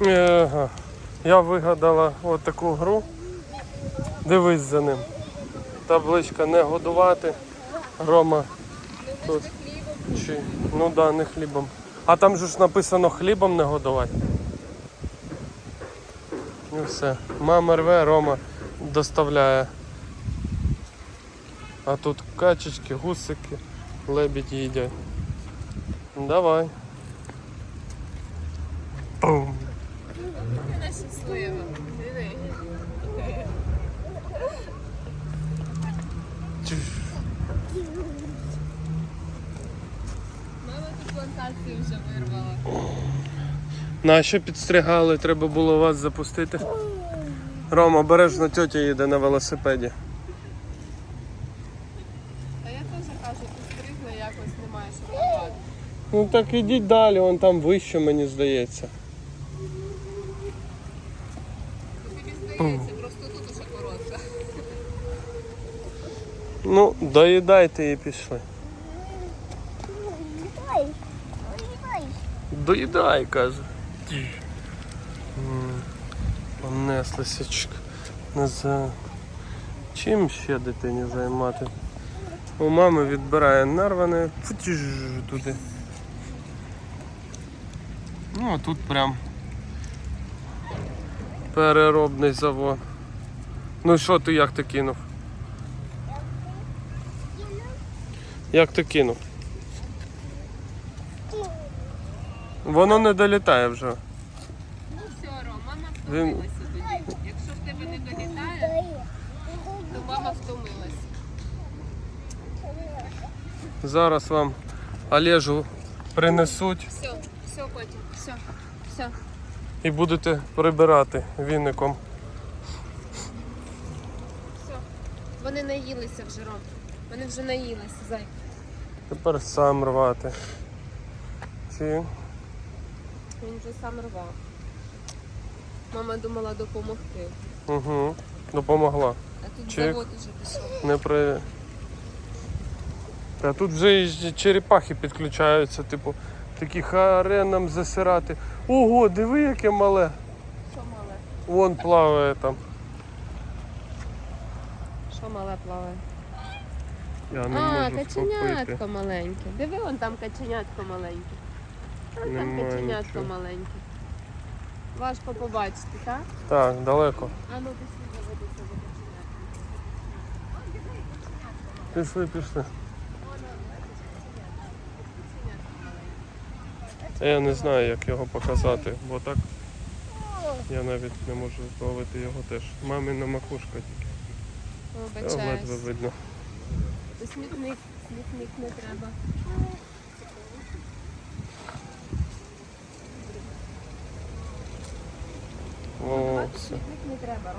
Я вигадала от таку гру. Дивись за ним. Табличка не годувати. Рома. Тут. Чи... Ну да, не хлібом. А там же ж написано хлібом не годувати. І все. Мама рве, Рома доставляє. А тут качечки, гусики, лебеді їдять. Давай. Бум. Вона щаслива. Диви. Тюш. Мама тут плантацію вже вирвала. На що підстригали, треба було вас запустити. Рома, обережно тьотя їде на велосипеді. А я теж кажу, підстригла якось немає що робити. Ну так ідіть далі, вон там вище, мені здається. Тобі здається, просто тут уже коротка. Ну, доїдайте і пішли. Доїдай, каже. Не за... Чим ще дитині займати? У мами відбирає нарване туди. Ну, а тут прям переробний завод. Ну і що ти як ти кинув? Як ти кинув? Воно не долітає вже. Ну все, Ром, мама втомилася тоді. Якщо в тебе не долітає, то мама втомилась. Зараз вам Олежу принесуть Все, все, котик, все, все. і будете прибирати віником. Все. Вони наїлися вже, Ром. Вони вже наїлися, зай. Тепер сам рвати. Чи Він вже сам рвав. Мама думала допомогти. угу. допомогла. А тут Чик. завод уже пішов. Не при. Та тут вже і черепахи підключаються, типу, такі хареном засирати. Ого, диви, яке мале. Що мале? Вон плаває там. Що мале плаває? Я не а, можу каченятко маленьке. Диви, вон там каченятко маленьке. Вон там Немає нічого. маленьке. Важко побачити, так? Так, далеко. А ну пішли заводиться за каченятком. Пішли, пішли. Та Я не знаю, як його показати, бо так я навіть не можу зловити його теж. Мамина макушка тільки. Та ледве видно. Смітник, смітник не треба. Все. не треба.